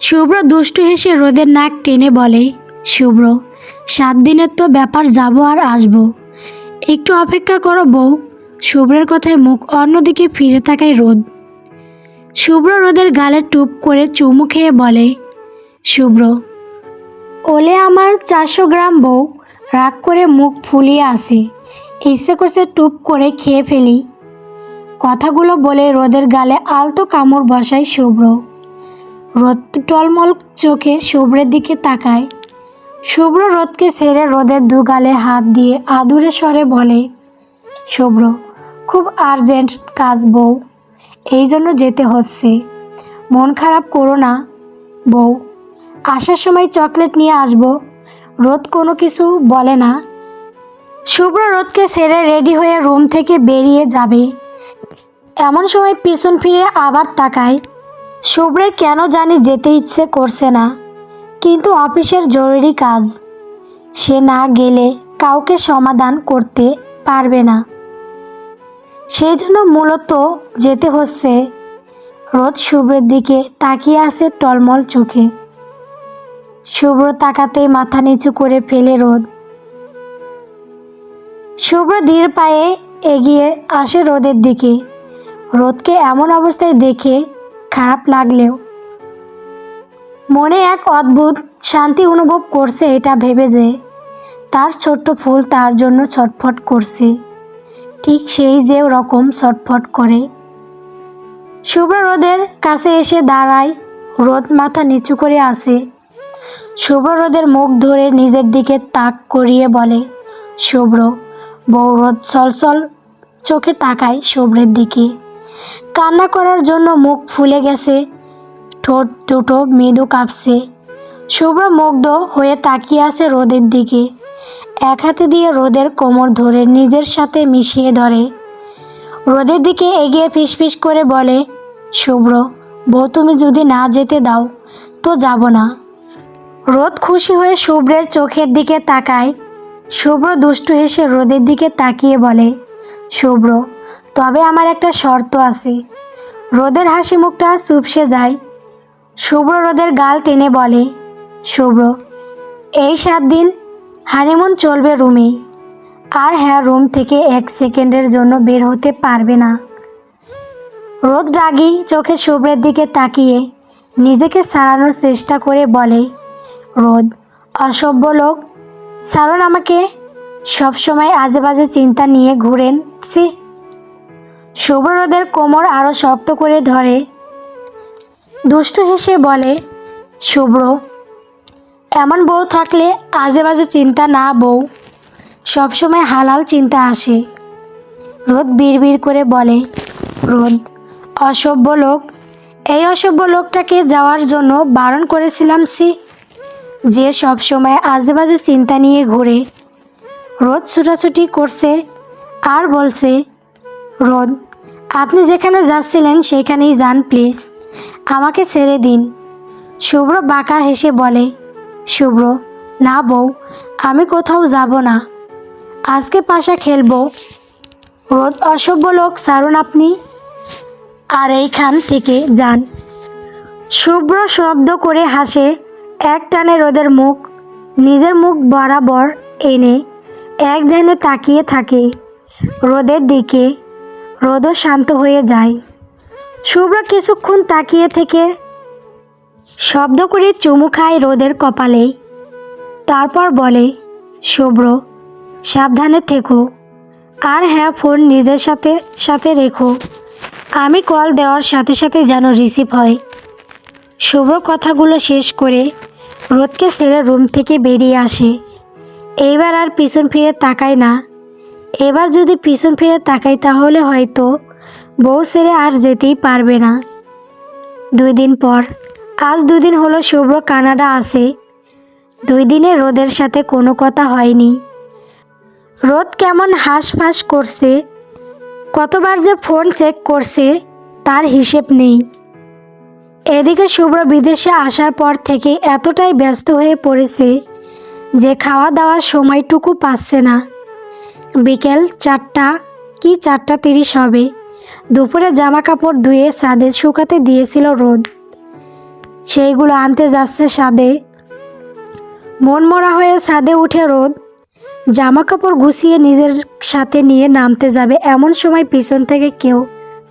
শুভ্র দুষ্টু হেসে রোদের নাক টেনে বলে, শুভ্র, সাত দিনের তো ব্যাপার যাব আর আসব। একটু অপেক্ষা করো বউ। শুভ্রের কথায় মুখ অন্যদিকে ফিরে তাকায় রোদ। শুভ্র রোদের গালে টুপ করে চুমু খেয়ে বলে, শুভ্র, ওলে আমার চারশো গ্রাম বউ, রাগ করে মুখ ফুলিয়ে আসে। ইচ্ছে করছে টুপ করে খেয়ে ফেলি। কথাগুলো বলে রোদের গালে আলতো কামড় বসায় শুভ্র। রোদ টলমল চোখে শুভ্রের দিকে তাকায়। শুভ্র রোদকে ছেড়ে রোদের দু গালে হাত দিয়ে আদুরে স্বরে বলে, শুভ্র, খুব আর্জেন্ট কাজ বউ, এই জন্য যেতে হচ্ছে। মন খারাপ করো না, বউ। আসার সময় চকলেট নিয়ে আসব, রোদ কোনো কিছু বলে না। শুভ্র রোদকে ছেড়ে রেডি হয়ে রুম থেকে বেরিয়ে যাবে। এমন সময় পিছন ফিরে আবার তাকায় শুভ্রের কেন জানি যেতে ইচ্ছে করছে না, কিন্তু অফিসের জরুরি কাজ। সে না গেলে কাউকে সমাধান করতে পারবে না। সেই জন্য মূলত যেতে হচ্ছে। রোদ শুভ্রের দিকে তাকিয়ে আছে টলমল চোখে। শুভ্র তাকাতেই মাথা নিচু করে ফেলে রোদ। শুভ্র ধীর পায়ে এগিয়ে আসে রোদের দিকে। রোদকে এমন অবস্থায় দেখে খারাপ লাগলেও। মনে এক অদ্ভুত শান্তি অনুভব করছে এটা ভেবে যে তার ছোট্ট ফুল তার জন্য ছটফট করছে। ঠিক সেই যে রকম ছটফট করে। শুভ্র রোদের কাছে এসে দাঁড়ায়, রোদ মাথা নিচু করে আসে শুভ্র রোদের মুখ ধরে নিজের দিকে তাক করিয়ে বলে, শুভ্র, বউ রোদ ছলছল চোখে তাকায় শুভ্রের দিকে। কান্না করার জন্য মুখ ফুলে গেছে। ঠোঁট দুটো মৃদু কাঁপছে। শুভ্র মুগ্ধ হয়ে তাকিয়ে আছে রোদের দিকে। এক হাতে দিয়ে রোদের কোমর ধরে নিজের সাথে মিশিয়ে ধরে। রোদের দিকে এগিয়ে ফিসফিস করে বলে, শুভ্র, বউ তুমি যদি না যেতে দাও, তো যাব না। রোদ খুশি হয়ে শুভ্রের চোখের দিকে তাকায়। শুভ্র দুষ্টু হেসে রোদের দিকে তাকিয়ে বলে, শুভ্র, তবে আমার একটা শর্ত আছে। রোদের হাসি মুখটা চুপসে যায়। শুভ্র রোদের গাল টেনে বলে, শুভ্র, এই সাত দিন হানিমুন চলবে রুমে আর হ্যাঁ রুম থেকে এক সেকেন্ডের জন্য বের হতে পারবে না। রোদ রাগি চোখে শুভ্রের দিকে তাকিয়ে নিজেকে সারানোর চেষ্টা করে বলে, রোদ, অসভ্য লোক সারণ আমাকে। সবসময় আজে বাজে চিন্তা নিয়ে ঘুরেন সি শুভ্র রোদের কোমর আরও শক্ত করে ধরে। দুষ্টু হেসে বলে, শুভ্র, এমন বউ থাকলে আজে বাজে চিন্তা না বউ। সবসময় হালাল চিন্তা আসে। রোদ বিড়বিড় করে বলে, রোদ, অসভ্য লোক, এই অসভ্য লোকটাকে যাওয়ার জন্য বারণ করেছিলাম সি। যে সব সময় আজে বাজে চিন্তা নিয়ে ঘুরে। রোদ ছুটাছুটি করছে, আর বলছে, রোদ আপনি যেখানে যাচ্ছিলেন সেখানেই যান, প্লিজ। আমাকে ছেড়ে দিন। শুভ্র বাঁকা হেসে বলে, শুভ্র, না বউ, আমি কোথাও যাব না। আজকে পাশা খেলব। রোদ অসভ্য লোক সারুন আপনি। আর এইখান থেকে যান। শুভ্র শব্দ করে হাসে, এক টানে রোদের মুখ, নিজের মুখ বরাবর এনে, এক ধ্যানে তাকিয়ে থাকে। রোদের দিকে রোদও শান্ত হয়ে যায়। শুভ্র কিছুক্ষণ তাকিয়ে থেকে শব্দ করে চুমু খায় রোদের কপালে। তারপর বলে, শুভ্র, সাবধানে থেকো। আর হ্যাঁ ফোন নিজের সাথে সাথে রেখো। আমি কল দেওয়ার সাথে সাথে যেন রিসিভ হয়। শুভ কথাগুলো শেষ করে রোদকে ছেড়ে রুম থেকে বেরিয়ে আসে। এইবার আর পিছন ফিরে তাকায় না। এবার যদি পিছন ফিরে তাকাই তাহলে হয়তো বউ ছেড়ে আর যেতেই পারবে না। দুই দিন পর, আজ দুদিন হলো শুভ্র কানাডা আসে দুই দিনে রোদের সাথে কোনো কথা হয়নি। রোদ কেমন হাঁসফাঁস করছে, কতবার যে ফোন চেক করছে, তার হিসেব নেই। এদিকে শুভ্র বিদেশে আসার পর থেকে এতটাই ব্যস্ত হয়ে পড়েছে যে খাওয়া দাওয়ার সময়টুকু পাচ্ছে না। বিকেল চারটা, কি চারটা তিরিশ হবে? দুপুরে জামা কাপড় ধুয়ে ছাদে শুকাতে দিয়েছিল রোদ। সেইগুলো আনতে যাচ্ছে সাদে মনমরা হয়ে ছাদে উঠে রোদ। জামা কাপড় গুছিয়ে নিজের সাথে নিয়ে নামতে যাবে এমন সময় পিছন থেকে কেউ।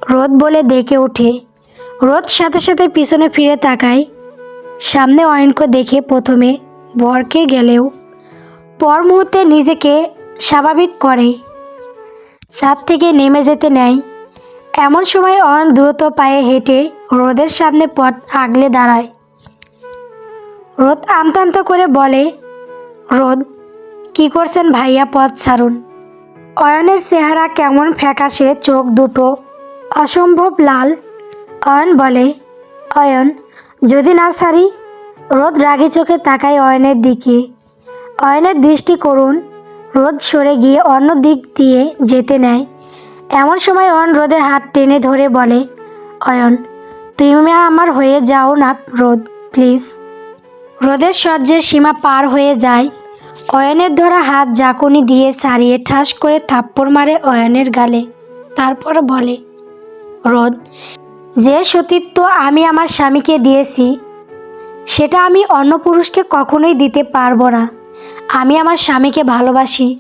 রোদ বলে ডেকে ওঠে। রোদ সাথে সাথে পিছনে ফিরে তাকায়। সামনে অয়নকে দেখে প্রথমে বরকে গেলেও। পর মুহূর্তে নিজেকে স্বাভাবিক করে। ছাদ থেকে নেমে যেতে নেয়। এমন সময় অয়ন দ্রুত পায়ে হেঁটে রোদের সামনে পথ আগলে দাঁড়ায়। রোদ আমতা আমতা করে বলে, রোদ, কি করছেন ভাইয়া পথ ছাড়ুন? অয়নের চেহারা কেমন ফ্যাকাশে, চোখ দুটো অসম্ভব লাল। অয়ন বলে, অয়ন, যদি না ছাড়ি? রোদ রাগি চোখে তাকায় অয়নের দিকে। অয়নের দৃষ্টি করুন রোদ সরে গিয়ে অন্য দিক দিয়ে যেতে নেয়। এমন সময় অয়ন রোদের হাত টেনে ধরে বলে, অয়ন, তুমি আমার হয়ে যাও না রোদ, প্লিজ। রোদের সহ্যের সীমা পার হয়ে যায়। অয়নের ধরা হাত জাকুনি দিয়ে সারিয়ে ঠাস করে থাপ্পড় মারে অয়নের গালে। তারপর বলে, রোদ, যে সতীত্ব আমি আমার স্বামীকে দিয়েছি, সেটা আমি অন্য পুরুষকে কখনোই দিতে পারব না। আমি আমার স্বামীকে ভালোবাসি।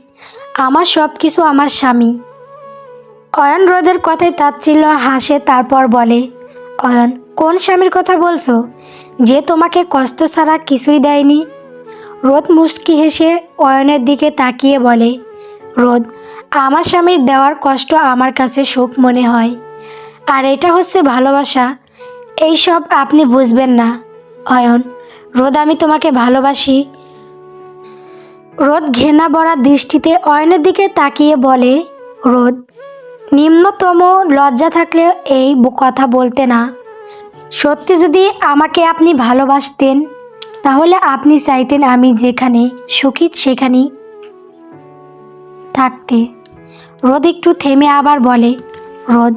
আমার সব কিছু আমার স্বামী। অয়ন রোদের কথায় তাচ্ছিল্য হাসে, তারপর বলে, অয়ন, কোন স্বামীর কথা বলছো? যে তোমাকে কষ্ট ছাড়া কিছুই দেয়নি? রোদ মুস্কি হেসে অয়নের দিকে তাকিয়ে বলে, রোদ, আমার স্বামীর দেওয়ার কষ্ট আমার কাছে সুখ মনে হয়। আর এটা হচ্ছে ভালোবাসা। এইসব আপনি বুঝবেন না। অয়ন, রোদ, আমি তোমাকে ভালোবাসি। রোদ ঘেনা বড়া দৃষ্টিতে অয়নের দিকে তাকিয়ে বলে, রোদ, নিম্নতম লজ্জা থাকলে এই কথা বলতে না। সত্যি যদি আমাকে আপনি ভালোবাসতেন, তাহলে আপনি চাইতেন আমি যেখানে সুখী সেখানেই থাকতে। রোদ একটু থেমে আবার বলে, রোদ,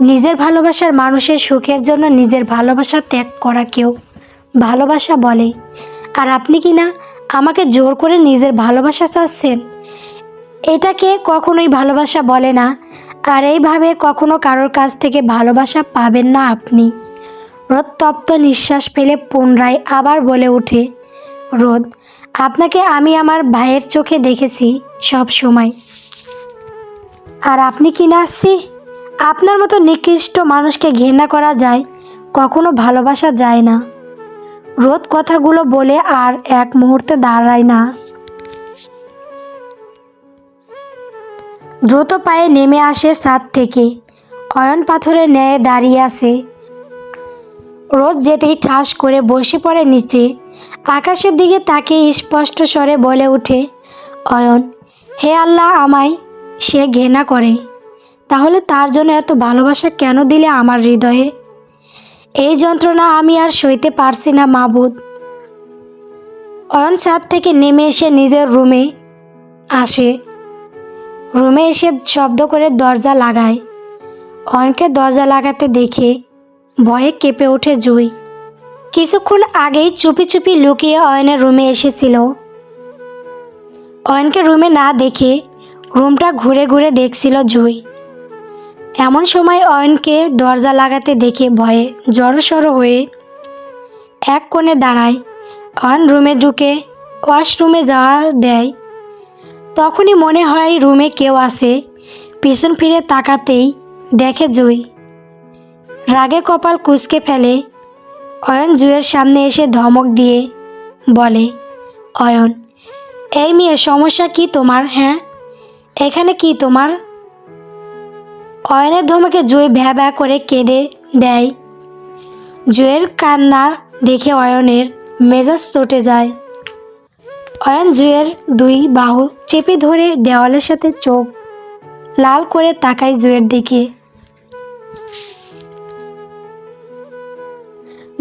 নিজের ভালোবাসার মানুষের সুখের জন্য নিজের ভালোবাসা ত্যাগ করা কেউ ভালোবাসা বলে। আর আপনি কি না আমাকে জোর করে নিজের ভালোবাসা চাচ্ছেন। এটাকে কখনোই ভালোবাসা বলে না। আর এইভাবে কখনো কারোর কাছ থেকে ভালোবাসা পাবেন না আপনি। রোদ তপ্ত নিঃশ্বাস ফেলে পুনরায় আবার বলে ওঠে, রোদ, আপনাকে আমি আমার ভাইয়ের চোখে দেখেছি সব সময়। আর আপনি কি না আসছি? আপনার মতো নিকৃষ্ট মানুষকে ঘৃণা করা যায়, কখনো ভালোবাসা যায় না। রোদ কথাগুলো বলে আর এক মুহূর্তে দাঁড়ায় না। দ্রুত পায়ে নেমে আসে ছাদ থেকে। অয়ন পাথরে ন্যায় দাঁড়িয়ে আছে। রোদ যেতেই ঠাস করে বসে পড়ে নিচে। আকাশের দিকে তাকে স্পষ্ট স্বরে বলে ওঠে, অয়ন, হে আল্লাহ আমায় সে ঘেনা করে। তাহলে তার জন্য এত ভালোবাসা কেন দিলে আমার হৃদয়ে? এই যন্ত্রণা আমি আর সইতে পারছি না, মাবুদ। অয়ন ছাদ থেকে নেমে এসে নিজের রুমে আসে। রুমে এসে শব্দ করে দরজা লাগায়। অয়নকে দরজা লাগাতে দেখে ভয়ে কেঁপে ওঠে জুই। কিছুক্ষণ আগেই চুপি চুপি লুকিয়ে অয়নের রুমে এসেছিল। অয়নকে রুমে না দেখে রুমটা ঘুরে ঘুরে দেখছিল জুই। এমন সময় অয়নকে দরজা লাগাতে দেখে ভয়ে জড়সড় হয়ে এক কোণে দাঁড়ায়। অয়ন রুমে ঢুকে ওয়াশরুমে যাওয়া দেয়। তখনই মনে হয় রুমে কেউ আসে পিছন ফিরে তাকাতেই দেখে জুই। রাগে কপাল কুচকে ফেলে। অয়ন জুয়ের সামনে এসে ধমক দিয়ে বলে, অয়ন, এই মেয়ে, সমস্যা কি তোমার হ্যাঁ? এখানে কি তোমার অয়নের ধমকে জুই ভ্যা ভ্যা করে কেঁদে দেয়। জুয়ের কান্না দেখে অয়নের মেজাজ চটে যায়। অয়ন জুয়ের দুই বাহু চেপে ধরে দেওয়ালের সাথে চোখ লাল করে তাকায় জুয়ের দিকে।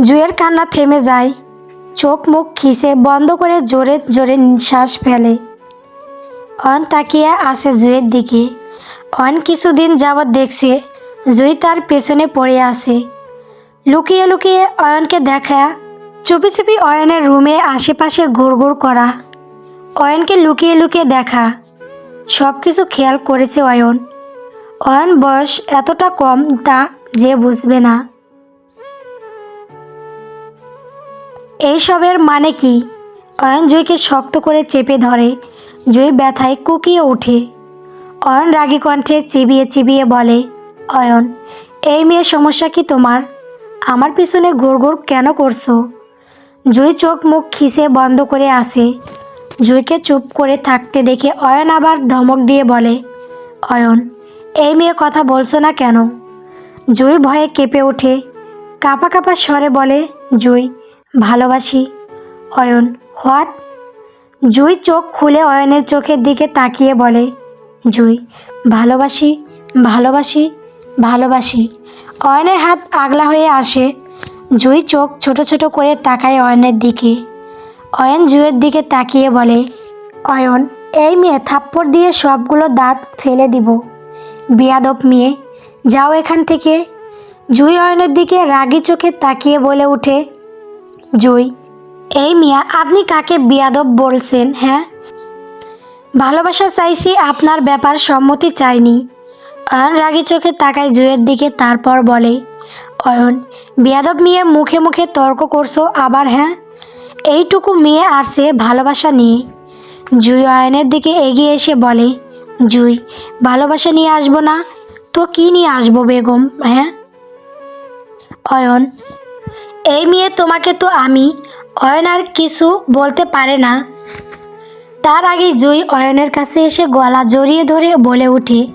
জুয়ের কান্না থেমে যায়। চোখ মুখ খিসে বন্ধ করে জোরে জোরে নিঃশ্বাস ফেলে। অয়ন তাকিয়ে আসে জুয়ের দিকে। অয়ন কিছুদিন যাবৎ দেখছে জুই তার পেছনে পড়ে আছে। লুকিয়ে লুকিয়ে অয়নকে দেখা, চুপি চুপি অয়নের রুমে আশেপাশে ঘুরঘুর করা। অয়নকে লুকিয়ে লুকিয়ে দেখা সব কিছু খেয়াল করেছে অয়ন। অয়ন বয়স এতটা কম তা যে বুঝবে না। এইসবের মানে কি? অয়ন জুইকে শক্ত করে চেপে ধরে, জুই ব্যথায় কুকিয়ে ওঠে। অয়ন রাগী কণ্ঠে চিবিয়ে চিবিয়ে বলে, অয়ন, এই মেয়ের সমস্যা কি তোমার? আমার পিছনে ঘুর ঘুর কেন করছ? জুই চোখ মুখ খিসে বন্ধ করে আসে। জুইকে চুপ করে থাকতে দেখে অয়ন আবার ধমক দিয়ে বলে, অয়ন, এই মেয়ে কথা বলছো না কেন? জুই ভয়ে কেঁপে ওঠে। কাপা কাপা স্বরে বলে, জুই, ভালোবাসি। অয়ন, হোয়াট? জুই চোখ খুলে অয়নের চোখের দিকে তাকিয়ে বলে জুই, ভালোবাসি ভালোবাসি ভালোবাসি। অয়নের হাত আগলা হয়ে আসে। জুই চোখ ছোট ছোট করে তাকায় অয়নের দিকে। অয়ন জুয়ের দিকে তাকিয়ে বলে, অয়ন, এই মেয়ে থাপ্পড় দিয়ে সবগুলো দাঁত ফেলে দিব। বিয়াদব মেয়ে, যাও এখান থেকে। জুই অয়নের দিকে রাগি চোখে তাকিয়ে বলে ওঠে জুই, এই মিয়া, আপনি কাকে বিয়াদব বলছেন হ্যাঁ? ভালোবাসা চাইছি আপনার ব্যাপার সম্মতি চাইনি। অয়ন রাগি চোখে তাকায় জুয়ের দিকে, তারপর বলে, অয়ন, বিয়াদব মেয়ে মুখে মুখে তর্ক করছ আবার হ্যাঁ? এইটুকু মেয়ে আসছে ভালোবাসা নিয়ে। জুই অয়নের দিকে এগিয়ে এসে বলে, জুই, ভালোবাসা নিয়ে আসব না। তো কি নিয়ে আসব বেগম হ্যাঁ? অয়ন, এই মেয়ে তোমাকে তো আমি, অয়ন আর কিছু বলতে পারে না। তার আগে জুই অয়নের কাছে এসে গলা জড়িয়ে ধরে বলে ওঠে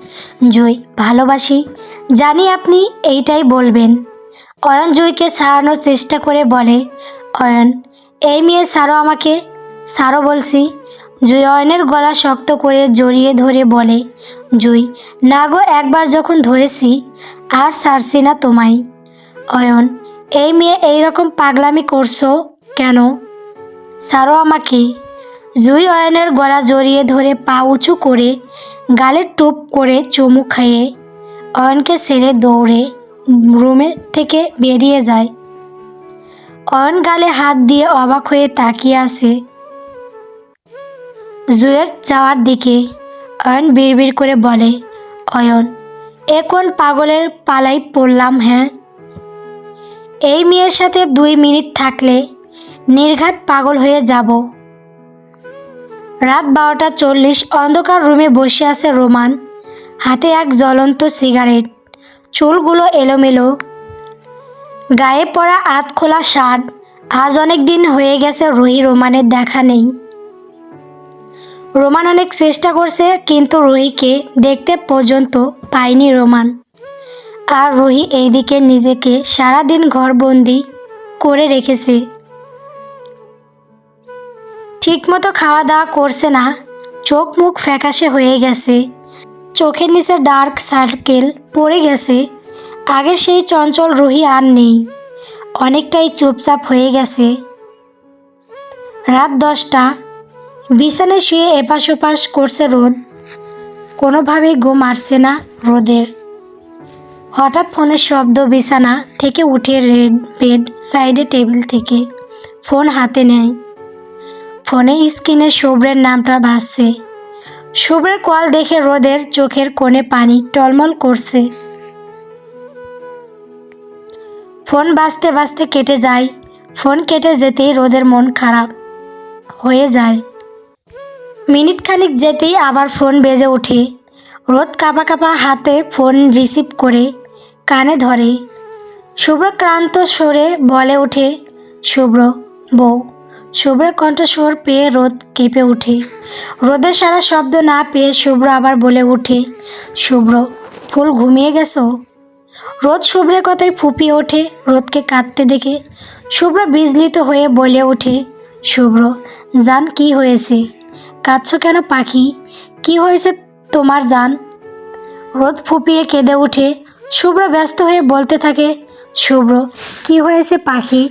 জুই, ভালোবাসি। জানি আপনি এইটাই বলবেন। অয়ন জুইকে সারানোর চেষ্টা করে বলে, অয়ন, এই মেয়ে সারো আমাকে, সারো বলছি। জুই অয়নের গলা শক্ত করে জড়িয়ে ধরে বলে, জুই, না গো, একবার যখন ধরেছি, আর ছাড়ছি না তোমায়। অয়ন, এই মেয়ে এই রকম পাগলামি করছ কেন? সারো আমাকে। জুই অয়নের গলা জড়িয়ে ধরে পা উঁচু করে গালে টুপ করে চুমু খাইয়ে অয়নকে ছেড়ে দৌড়ে রুমে থেকে বেরিয়ে যায়। অয়ন গালে হাত দিয়ে অবাক হয়ে তাকিয়ে আসে জুয়ের যাওয়ার দিকে অয়ন বিড়বিড় করে বলে, অয়ন, এ কোন পাগলের পালাই পড়লাম হ্যাঁ? এই মেয়ের সাথে দুই মিনিট থাকলে নির্ঘাত পাগল হয়ে যাব। রাত বারোটা চল্লিশ, অন্ধকার রুমে বসে আছে রোমান। হাতে এক জ্বলন্ত সিগারেট। চুলগুলো এলোমেলো। গায়ে পড়া আত খোলা শার্ট। আজ অনেক দিন হয়ে গেছে রুহি রোমানের দেখা নেই। রোমান অনেক চেষ্টা করছে, কিন্তু রুহিকে দেখতে পর্যন্ত পায়নি রোমান। আর রুহি এইদিকে নিজেকে সারাদিন ঘরবন্দি করে রেখেছে। ঠিকমতো খাওয়া দাওয়া করছে না। চোখ মুখ ফ্যাকাশে হয়ে গেছে। চোখের নিচে ডার্ক সার্কেল পড়ে গেছে। আগের সেই চঞ্চল রুহি আর নেই। অনেকটাই চুপচাপ হয়ে গেছে। রাত দশটা। বিছানায় শুয়ে এপাশ ওপাশ করছে রোদ। কোনোভাবেই ঘুম আসছে না রোদের। হঠাৎ ফোনের শব্দ বিছানা থেকে উঠে রেড বেড সাইডে টেবিল থেকে। ফোন হাতে নেয়। ফোনে স্ক্রিনে শুভ্রের নামটা ভাসছে। শুভ্রের কল দেখে রোদের চোখের কোণে পানি টলমল করছে। ফোন বাজতে বাজতে কেটে যায়। ফোন কেটে যেতেই রোদের মন খারাপ হয়ে যায়। মিনিট খানিক যেতেই আবার ফোন বেজে ওঠে। রোদ কাঁপা কাঁপা হাতে ফোন রিসিভ করে কানে ধরে। শুভ্র ক্লান্ত সরে বলে ওঠে, শুভ্র, বউ। শুভ্রের কণ্ঠস্বর পেয়ে রোদ কেঁপে ওঠে রোদের সারা শব্দ না পেয়ে শুভ্র আবার বলে ওঠে, শুভ্র, ফুল ঘুমিয়ে গেছো? রোদ শুভ্রের কথায় ফুপিয়ে ওঠে, রোদকে কাঁদতে দেখে। শুভ্র বিজলিত হয়ে বলে ওঠে, শুভ্র, জান কি হয়েছে? কাঁদছো কেন পাখি? কি হয়েছে তোমার জান? রোদ ফুপিয়ে কেঁদে ওঠে শুভ্র ব্যস্ত হয়ে বলতে থাকে, শুভ্র, কি হয়েছে পাখি?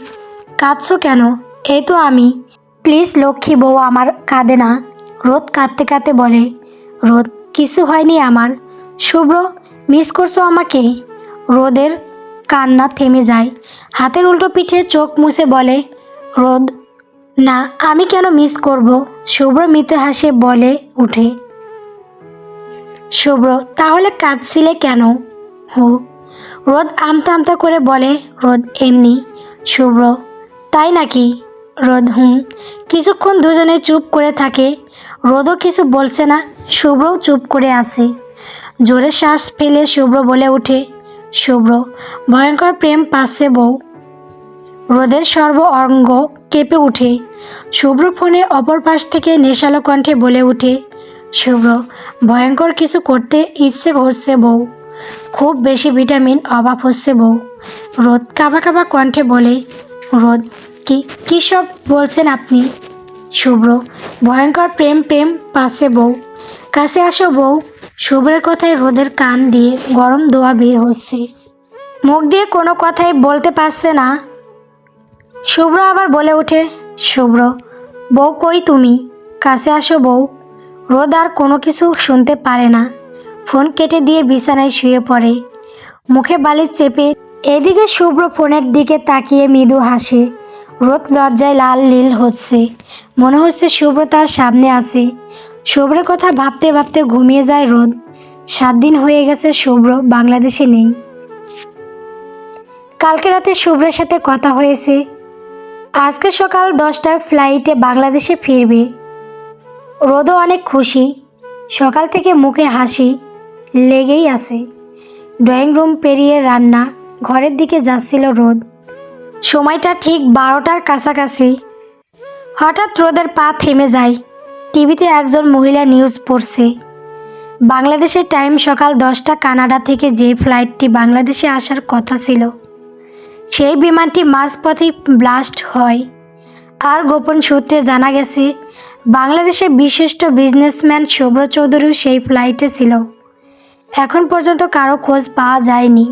কাঁদছো কেন? এই তো আমি। প্লিজ লক্ষ্মী বউ আমার কাঁদে না। রোদ কাঁদতে কাঁদতে বলে, রোদ, কিছু হয়নি আমার। শুভ্র মিস করছ আমাকে? রোদের কান্না থেমে যায়। হাতের উল্টো পিঠে চোখ মুছে বলে, রোদ, না, আমি কেন মিস করব? শুভ্র মৃতে হাসে বলে উঠে। শুভ্র, তাহলে কাঁদছিলে কেন? হো। রোদ আমতা আমতা করে বলে, রোদ, এমনি। শুভ্র, তাই নাকি? রোদ হুম কিছুক্ষণ দুজনে চুপ করে থাকে। রোদও কিছু বলছে না, শুভ্রও চুপ করে আসে জোরে শ্বাস ফেলে শুভ্র বলে ওঠে, শুভ্র, ভয়ঙ্কর প্রেম পাচ্ছে বউ। রোদের সর্ব অঙ্গ কেঁপে ওঠে। শুভ্র ফোনে অপর পাশ থেকে নেশালো কণ্ঠে বলে ওঠে, শুভ্র, ভয়ঙ্কর কিছু করতে ইচ্ছে করছে বউ। খুব বেশি ভিটামিন অভাব হচ্ছে বউ। রোদ কাবা কাবা কণ্ঠে বলে, রোদ কি? কী সব বলছেন আপনি? শুভ্র, ভয়ঙ্কর প্রেম প্রেম পাশে বউ। কাছে আসো বউ, শুভ্রের কথায় রোদের কান দিয়ে গরম দোয়া বের হচ্ছে। মুখ দিয়ে কোনো কথাই বলতে পারছে না। শুভ্র আবার বলে ওঠে, শুভ্র, বউ কই তুমি? কাছে আসো বউ। রোদ আর কোনো কিছু শুনতে পারে না। ফোন কেটে দিয়ে বিছানায় শুয়ে পড়ে। মুখে বালিশ চেপে এদিকে শুভ্র ফোনের দিকে তাকিয়ে মৃদু হাসে। রোদ লজ্জায় লাল লীল হচ্ছে। মনে হচ্ছে শুভ্র তার সামনে আছে। শুভ্রের কথা ভাবতে ভাবতে ঘুমিয়ে যায় রোদ। সাত দিন হয়ে গেছে শুভ্র বাংলাদেশে নেই। কালকে রাতে শুভ্রের সাথে কথা হয়েছে। আজকে সকাল দশটার ফ্লাইটে বাংলাদেশে ফিরবে। রোদও অনেক খুশি। সকাল থেকে মুখে হাসি লেগেই আছে। ড্রয়িং রুম পেরিয়ে রান্না ঘরের দিকে যাচ্ছিল রোদ। সময়টা ঠিক বারোটার কাছাকাছি। হঠাৎ রোদের পা থেমে যায়। টিভিতে একজন মহিলা নিউজ পড়ছে। বাংলাদেশের টাইম সকাল দশটা কানাডা থেকে যে ফ্লাইটটি বাংলাদেশে আসার কথা ছিল, সেই বিমানটি মাঝপথেই ব্লাস্ট হয়। আর গোপন সূত্রে জানা গেছে, বাংলাদেশের বিশিষ্ট বিজনেসম্যান শুভ্র চৌধুরীও সেই ফ্লাইটে ছিল। এখন পর্যন্ত কারও খোঁজ পাওয়া যায়নি।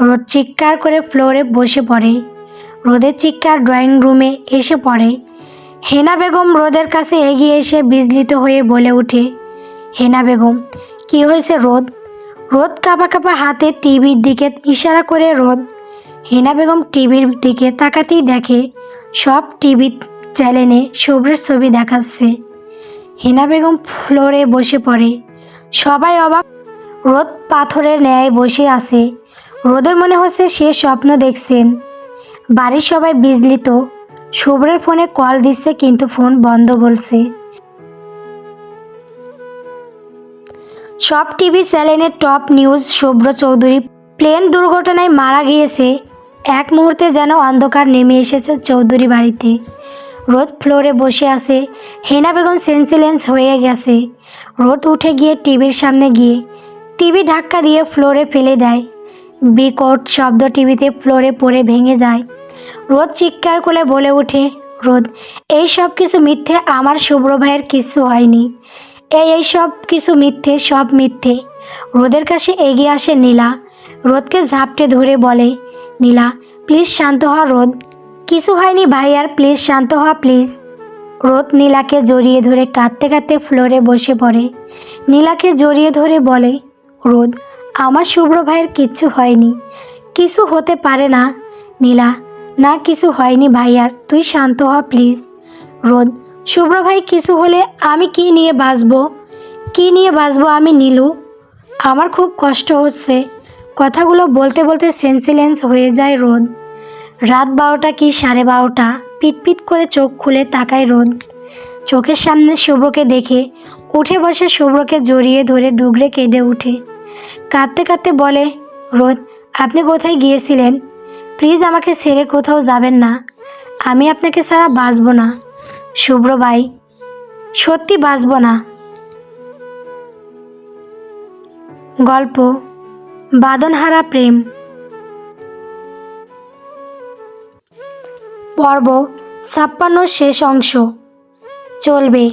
রোদ চিৎকার করে ফ্লোরে বসে পড়ে। রোদের চিৎকার ড্রয়িং রুমে এসে পড়ে। হেনা বেগম রোদের কাছে এগিয়ে এসে বিজলিত হয়ে বলে ওঠে, হেনা বেগম, কি হয়েছে রোদ? রোদ কাঁপা কাঁপা হাতে টিভির দিকে ইশারা করে রোদ। হেনা বেগম টিভির দিকে তাকাতেই দেখে সব টিভি চ্যানেলে শুভ্রের ছবি দেখাচ্ছে। হেনা বেগম ফ্লোরে বসে পড়ে। সবাই অবাক। রোদ পাথরের ন্যায় বসে আছে। রোদের মনে হচ্ছে সে স্বপ্ন দেখছেন। বাড়ির সবাই বিজলিত শুভ্রের ফোনে কল দিচ্ছে কিন্তু ফোন বন্ধ বলছে। সব টিভি চ্যানেলের top news Shubhra Chowdhury. Plane দুর্ঘটনায় মারা গিয়েছে। এক মুহূর্তে যেন অন্ধকার নেমে এসেছে চৌধুরী বাড়িতে। রোদ ফ্লোরে বসে আছে। হেনা বেগম সেন্সিলেন্স হয়ে গেছে। রোদ উঠে গিয়ে টিভির সামনে গিয়ে। টিভি ধাক্কা দিয়ে ফ্লোরে ফেলে দেয়। বিকট শব্দ টিভিতে ফ্লোরে পড়ে ভেঙে যায়। রোদ চিৎকার করে বলে ওঠে, রোদ, এই সব কিছু মিথ্যে? আমার শুভ্র ভাইয়ের কিছু হয়নি। এই এই সব কিছু মিথ্যে, সব মিথ্যে। রোদের কাছে এগিয়ে আসে নীলা। রোদকে ঝাপটে ধরে বলে, নীলা প্লিজ শান্ত হ, রোদ। কিছু হয়নি ভাই, আর প্লিজ শান্ত হ প্লিজ রোদ নীলাকে জড়িয়ে ধরে কাঁদতে কাঁদতে ফ্লোরে বসে পড়ে। নীলাকে জড়িয়ে ধরে বলে, রোদ আমার শুভ্র ভাইয়ের কিচ্ছু হয়নি। কিছু হতে পারে না, নীলা। না, কিছু হয়নি ভাইয়ার। তুই শান্ত হ, প্লিজ। রোদ। শুভ্র ভাই, কিছু হলে আমি কি নিয়ে বাঁচবো? কি নিয়ে বাঁচবো আমি, নীলু? আমার খুব কষ্ট হচ্ছে। কথাগুলো বলতে বলতে সেন্সিলেন্স হয়ে যায় রোদ। রাত বারোটা কি সাড়ে বারোটা? পিটপিট করে চোখ খুলে তাকায় রোদ। চোখের সামনে শুভ্রকে দেখে, উঠে বসে শুভ্রকে জড়িয়ে ধরে ডুগরে কেঁদে উঠে। কাঁদতে কাঁদতে বলে রোদ আপনি কোথায় গিয়েছিলেন? প্লিজ আমাকে ছেড়ে কোথাও যাবেন না। আমি আপনাকে ছাড়া বাঁচব না। শুভ্র ভাই, সত্যি বাঁচব না। গল্প, বাদনহারা প্রেম। পর্ব, ছাপ্পান্ন শেষ অংশ। চলবে।